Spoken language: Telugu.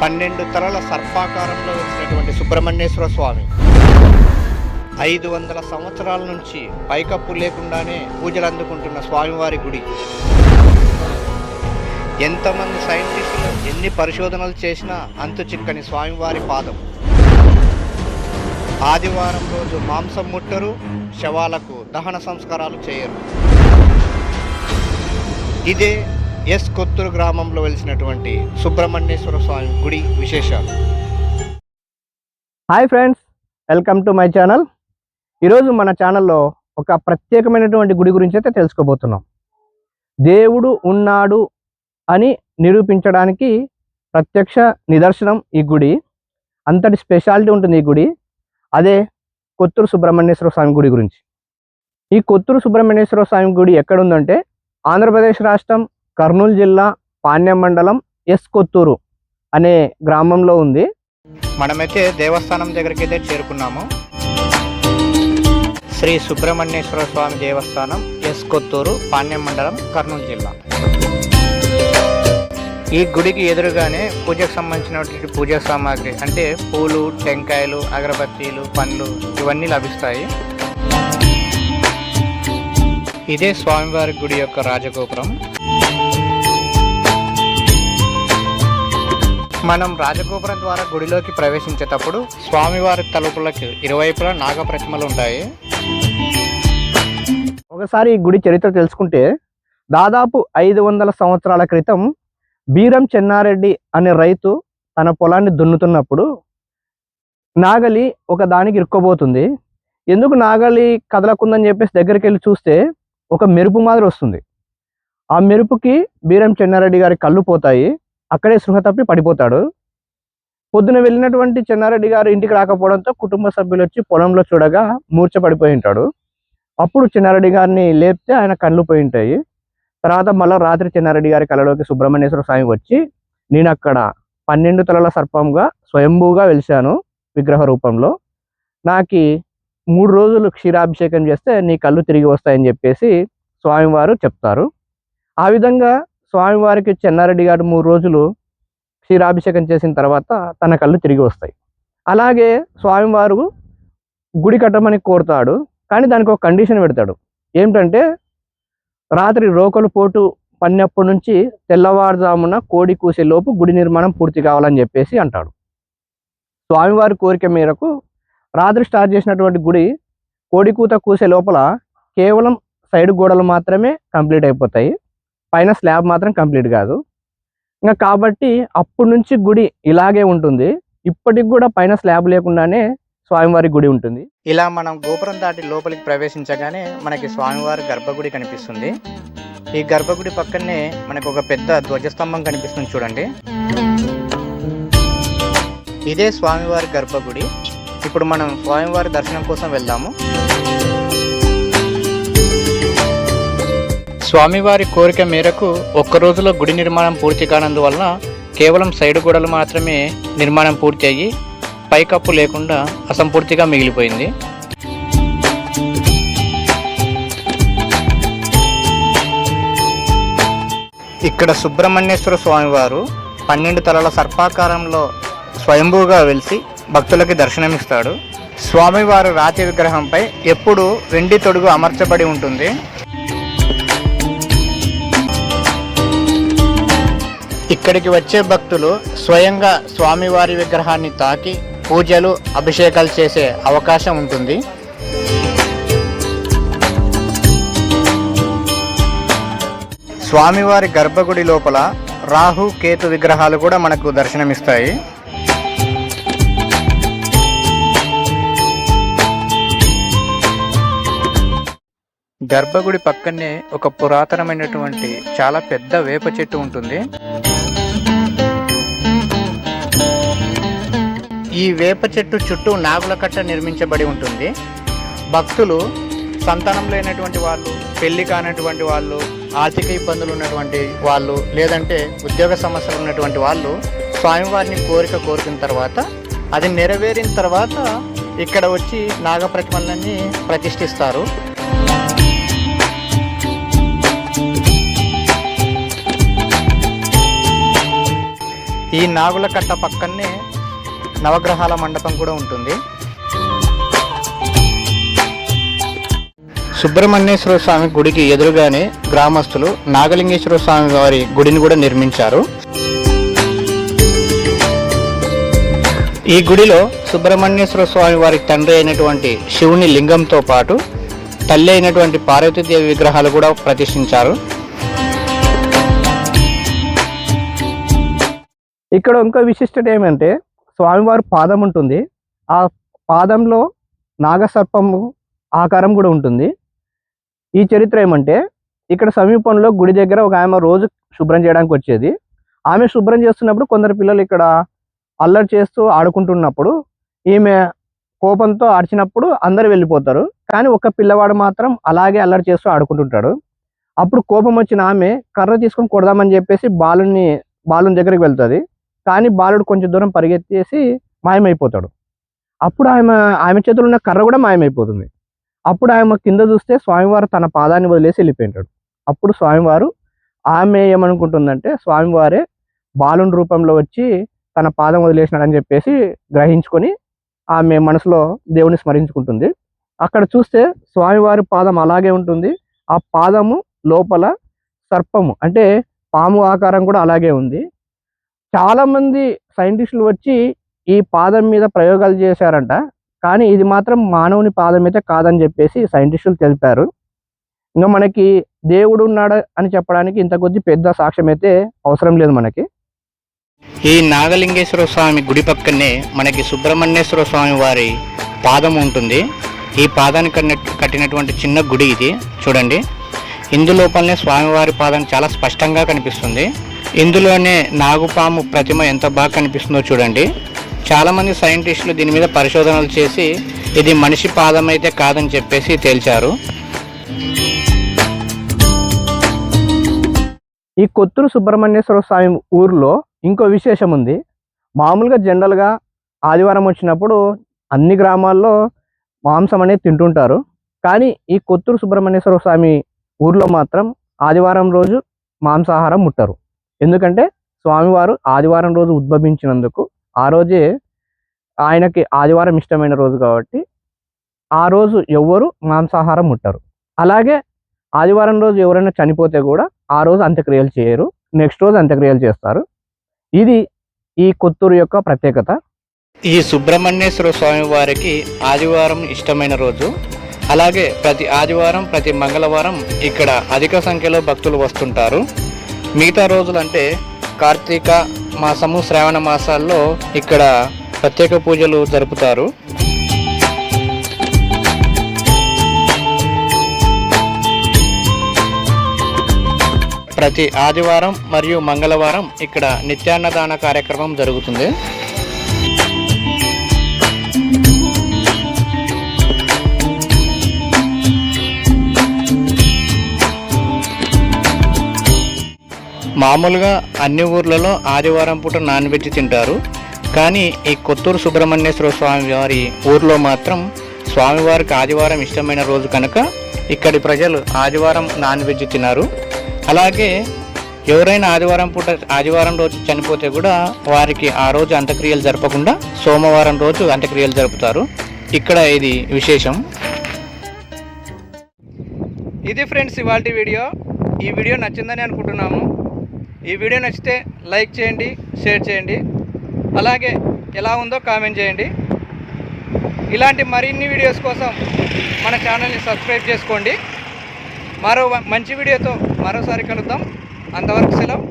పన్నెండు తలల సర్పాకారంలో వచ్చినటువంటి సుబ్రహ్మణ్యేశ్వర స్వామి. ఐదు వందల సంవత్సరాల నుంచి పైకప్పు లేకుండానే పూజలు అందుకుంటున్న స్వామివారి గుడి. ఎంతమంది సైంటిస్టులు ఎన్ని పరిశోధనలు చేసినా అంతు చిక్కని స్వామివారి పాదం. ఆదివారం రోజు మాంసం ముట్టరు శవాలకు దహన సంస్కారాలు చేయరు. ఇదే ఎస్ కొత్తూరు గ్రామంలో వెలిసినటువంటి సుబ్రహ్మణ్యేశ్వర స్వామి గుడి విశేషాలు. Hi friends welcome to my channel. ఈరోజు మన ఛానల్లో ఒక ప్రత్యేకమైనటువంటి గుడి గురించి అయితే తెలుసుకోబోతున్నాం. దేవుడు ఉన్నాడు అని నిరూపించడానికి ప్రత్యక్ష నిదర్శనం ఈ గుడి. అంతటి స్పెషాలిటీ ఉంటుంది ఈ గుడి. అదే కొత్తూరు సుబ్రహ్మణ్యేశ్వర స్వామి గుడి గురించి. ఈ కొత్తూరు సుబ్రహ్మణ్యేశ్వర స్వామి గుడి ఎక్కడుందంటే ఆంధ్రప్రదేశ్ రాష్ట్రం కర్నూలు జిల్లా పాణ్యం మండలం ఎస్ కొత్తూరు అనే గ్రామంలో ఉంది. మనమైతే దేవస్థానం దగ్గరికి అయితే చేరుకున్నాము. శ్రీ సుబ్రహ్మణ్యేశ్వర స్వామి దేవస్థానం ఎస్ కొత్తూరు పాణ్యం మండలం కర్నూలు జిల్లా. ఈ గుడికి ఎదురుగానే పూజకు సంబంధించినటువంటి పూజా సామాగ్రి అంటే పూలు టెంకాయలు అగరబత్తీలు పండ్లు ఇవన్నీ లభిస్తాయి. ఇదే స్వామివారి గుడి యొక్క రాజగోపురం. మనం రాజగోపురం ద్వారా గుడిలోకి ప్రవేశించేటప్పుడు స్వామివారి తలుపులకు ఇరువైపులా నాగ ప్రతిమలు ఉంటాయి. ఒకసారి ఈ గుడి చరిత్ర తెలుసుకుంటే దాదాపు ఐదు వందల సంవత్సరాల క్రితం బీరం చెన్నారెడ్డి అనే రైతు తన పొలాన్ని దున్నుతున్నప్పుడు నాగలి ఒక దానికి ఇరుక్కోబోతుంది. ఎందుకు నాగలి కదలకుందని చెప్పేసి దగ్గరికి వెళ్ళి చూస్తే ఒక మెరుపు మాదిరి వస్తుంది. ఆ మెరుపుకి బీరం చెన్నారెడ్డి గారి కళ్ళు పోతాయి. అక్కడే సృహ తప్పి పడిపోతాడు. పొద్దున వెళ్ళినటువంటి చెన్నారెడ్డి గారు ఇంటికి రాకపోవడంతో కుటుంబ సభ్యులు వచ్చి పొలంలో చూడగా మూర్చ పడిపోయి ఉంటాడు. అప్పుడు చిన్నారెడ్డి గారిని లేపితే ఆయన కళ్ళు పోయి ఉంటాయి. తర్వాత మళ్ళీ రాత్రి చిన్నారెడ్డి గారి కళలోకి సుబ్రహ్మణ్యేశ్వర స్వామి వచ్చి నేను అక్కడ పన్నెండు తలల సర్పంగా స్వయంభూగా వెలిశాను విగ్రహ రూపంలో. నాకు మూడు రోజులు క్షీరాభిషేకం చేస్తే నీ కళ్ళు తిరిగి వస్తాయని చెప్పేసి స్వామివారు చెప్తారు. ఆ విధంగా స్వామివారికి చెన్నారెడ్డి గారు మూడు రోజులు క్షీరాభిషేకం చేసిన తర్వాత తన కళ్ళు తిరిగి వస్తాయి. అలాగే స్వామివారు గుడి కట్టమని కోరుతాడు కానీ దానికి ఒక కండిషన్ పెడతాడు. ఏమిటంటే రాత్రి రోకలు పోటు పడినప్పటి నుంచి తెల్లవారుజామున కోడి కూసే లోపు గుడి నిర్మాణం పూర్తి కావాలని చెప్పేసి అంటాడు. స్వామివారి కోరిక మేరకు రాత్రి స్టార్ట్ చేసినటువంటి గుడి కోడికూత కూసే లోపల కేవలం సైడ్ గోడలు మాత్రమే కంప్లీట్ అయిపోతాయి. పైన స్లాబ్ మాత్రం కంప్లీట్ కాదు. ఇంకా కాబట్టి అప్పటి నుంచి గుడి ఇలాగే ఉంటుంది. ఇప్పటికి కూడా పైన స్లాబ్ లేకుండానే స్వామివారి గుడి ఉంటుంది. ఇలా మనం గోపురం దాటి లోపలికి ప్రవేశించగానే మనకి స్వామివారి గర్భగుడి కనిపిస్తుంది. ఈ గర్భగుడి పక్కనే మనకు ఒక పెద్ద ధ్వజస్తంభం కనిపిస్తుంది చూడండి. ఇదే స్వామివారి గర్భగుడి. ఇప్పుడు మనం స్వామివారి దర్శనం కోసం వెళ్దాము. స్వామివారి కోరిక మేరకు ఒక్క రోజులో గుడి నిర్మాణం పూర్తి కానందువలన కేవలం సైడు గోడలు మాత్రమే నిర్మాణం పూర్తి అయ్యి పైకప్పు లేకుండా అసంపూర్తిగా మిగిలిపోయింది. ఇక్కడ సుబ్రహ్మణ్యేశ్వర స్వామివారు పన్నెండు తలల సర్పాకారంలో స్వయంభూగా వెలిసి భక్తులకి దర్శనమిస్తాడు. స్వామివారు రాతి విగ్రహంపై ఎప్పుడు వెండి తొడుగు అమర్చబడి ఉంటుంది. ఇక్కడికి వచ్చే భక్తులు స్వయంగా స్వామివారి విగ్రహాన్ని తాకి పూజలు అభిషేకాలు చేసే అవకాశం ఉంటుంది. స్వామివారి గర్భగుడి లోపల రాహు కేతు విగ్రహాలు కూడా మనకు దర్శనమిస్తాయి. గర్భగుడి పక్కనే ఒక పురాతనమైనటువంటి చాలా పెద్ద వేప చెట్టు ఉంటుంది. ఈ వేప చెట్టు చుట్టూ నాగుల కట్ట నిర్మించబడి ఉంటుంది. భక్తులు సంతానం లేనటువంటి వాళ్ళు పెళ్ళి కానటువంటి వాళ్ళు ఆర్థిక ఇబ్బందులు ఉన్నటువంటి వాళ్ళు లేదంటే ఉద్యోగ సమస్యలు ఉన్నటువంటి వాళ్ళు స్వామివారిని కోరిక కోరుకున్న తర్వాత అది నెరవేరిన తర్వాత ఇక్కడ వచ్చి నాగప్రతిమలన్నీ ప్రతిష్ఠిస్తారు. ఈ నాగుల కట్ట పక్కనే నవగ్రహాల మండపం కూడా ఉంటుంది. సుబ్రహ్మణ్యేశ్వర స్వామి గుడికి ఎదురుగానే గ్రామస్తులు నాగలింగేశ్వర స్వామి వారి గుడిని కూడా నిర్మించారు. ఈ గుడిలో సుబ్రహ్మణ్యేశ్వర స్వామి వారి తండ్రి అయినటువంటి శివుని లింగంతో పాటు తల్లి అయినటువంటి పార్వతీదేవి విగ్రహాలు కూడా ప్రతిష్ఠించారు. ఇక్కడ ఇంకో విశిష్టత ఏమంటే స్వామివారి పాదం ఉంటుంది. ఆ పాదంలో నాగసర్పము ఆకారం కూడా ఉంటుంది. ఈ చరిత్ర ఏమంటే ఇక్కడ సమీపంలో గుడి దగ్గర ఒక ఆమె రోజు శుభ్రం చేయడానికి వచ్చేది. ఆమె శుభ్రం చేస్తున్నప్పుడు కొందరు పిల్లలు ఇక్కడ అల్లరి చేస్తూ ఆడుకుంటున్నప్పుడు ఈమె కోపంతో ఆడిచినప్పుడు అందరు వెళ్ళిపోతారు. కానీ ఒక పిల్లవాడు మాత్రం అలాగే అల్లరి చేస్తూ ఆడుకుంటుంటాడు. అప్పుడు కోపం వచ్చిన ఆమె కర్ర తీసుకొని కొడదామని చెప్పేసి బాలుని బాలుని దగ్గరికి వెళ్తుంది. కానీ బాలుడు కొంచెం దూరం పరిగెత్తేసి మాయమైపోతాడు. అప్పుడు ఆమె ఆమె చేతిలో ఉన్న కర్ర కూడా మాయమైపోతుంది. అప్పుడు ఆమె కింద చూస్తే స్వామివారు తన పాదాన్ని వదిలేసి వెళ్ళిపోయింటాడు. అప్పుడు స్వామివారు ఆమె ఏమనుకుంటుందంటే స్వామివారే బాలుని రూపంలో వచ్చి తన పాదం వదిలేసినాడని చెప్పేసి గ్రహించుకొని ఆమె మనసులో దేవుని స్మరించుకుంటుంది. అక్కడ చూస్తే స్వామివారి పాదం అలాగే ఉంటుంది. ఆ పాదము లోపల సర్పము అంటే పాము ఆకారం కూడా అలాగే ఉంది. చాలా మంది సైంటిస్టులు వచ్చి ఈ పాదం మీద ప్రయోగాలు చేశారంట. కానీ ఇది మాత్రం మానవుని పాదం అయితే కాదని చెప్పేసి సైంటిస్టులు తెలిపారు. ఇంకా మనకి దేవుడు ఉన్నాడు అని చెప్పడానికి ఇంత కొద్ది పెద్ద సాక్ష్యం అయితే అవసరం లేదు మనకి. ఈ నాగలింగేశ్వర స్వామి గుడి పక్కనే మనకి సుబ్రహ్మణ్యేశ్వర స్వామి వారి పాదం ఉంటుంది. ఈ పాదాన్ని కట్టిన- కట్టినటువంటి చిన్న గుడి ఇది. చూడండి. ఇందులోపలనే స్వామివారి పాదం చాలా స్పష్టంగా కనిపిస్తుంది. ఇందులోనే నాగుపాము ప్రతిమ ఎంత బాగా కనిపిస్తుందో చూడండి. చాలామంది సైంటిస్టులు దీని మీద పరిశోధనలు చేసి ఇది మనిషి పాదం అయితే కాదని చెప్పేసి తేల్చారు. ఈ కొత్తూరు సుబ్రహ్మణ్యేశ్వర స్వామి ఊర్లో ఇంకో విశేషం ఉంది. మామూలుగా జనరల్గా ఆదివారం వచ్చినప్పుడు అన్ని గ్రామాల్లో మాంసం అనేది తింటుంటారు. కానీ ఈ కొత్తూరు సుబ్రహ్మణ్యేశ్వర స్వామి ఊర్లో మాత్రం ఆదివారం రోజు మాంసాహారం ముట్టరు. ఎందుకంటే స్వామివారు ఆదివారం రోజు ఉద్భవించినందుకు ఆ రోజే ఆయనకి ఆదివారం ఇష్టమైన రోజు కాబట్టి ఆ రోజు ఎవ్వరు మాంసాహారం ముట్టరు. అలాగే ఆదివారం రోజు ఎవరైనా చనిపోతే కూడా ఆ రోజు అంత్యక్రియలు చేయరు. నెక్స్ట్ రోజు అంత్యక్రియలు చేస్తారు. ఇది ఈ కొత్తూరు యొక్క ప్రత్యేకత. ఈ సుబ్రహ్మణ్యేశ్వర స్వామి వారికి ఆదివారం ఇష్టమైన రోజు. అలాగే ప్రతి ఆదివారం ప్రతి మంగళవారం ఇక్కడ అధిక సంఖ్యలో భక్తులు వస్తుంటారు. మిగతా రోజులు అంటే కార్తీక మాసము శ్రావణ మాసాల్లో ఇక్కడ ప్రత్యేక పూజలు జరుపుతారు. ప్రతి ఆదివారం మరియు మంగళవారం ఇక్కడ నిత్యాన్నదాన కార్యక్రమం జరుగుతుంది. మామూలుగా అన్ని ఊర్లలో ఆదివారం పూట నాన్ వెజ్ తింటారు. కానీ ఈ కొత్తూరు సుబ్రహ్మణ్యేశ్వర స్వామి వారి ఊర్లో మాత్రం స్వామివారికి ఆదివారం ఇష్టమైన రోజు కనుక ఇక్కడి ప్రజలు ఆదివారం నాన్ వెజ్ తిన్నారు. అలాగే ఎవరైనా ఆదివారం పూట ఆదివారం రోజు చనిపోతే కూడా వారికి ఆ రోజు అంత్యక్రియలు జరపకుండా సోమవారం రోజు అంత్యక్రియలు జరుపుతారు. ఇక్కడ ఇది విశేషం. ఇది ఫ్రెండ్స్ ఇవాళ వీడియో. ఈ వీడియో నచ్చిందని అనుకుంటున్నాము. ఈ వీడియో నచ్చితే లైక్ చేయండి షేర్ చేయండి. అలాగే ఎలా ఉందో కామెంట్ చేయండి. ఇలాంటి మరిన్ని వీడియోస్ కోసం మన ఛానల్ని సబ్స్క్రైబ్ చేసుకోండి. మరో మంచి వీడియోతో మరోసారి కలుద్దాం. అంతవరకు సెలవు.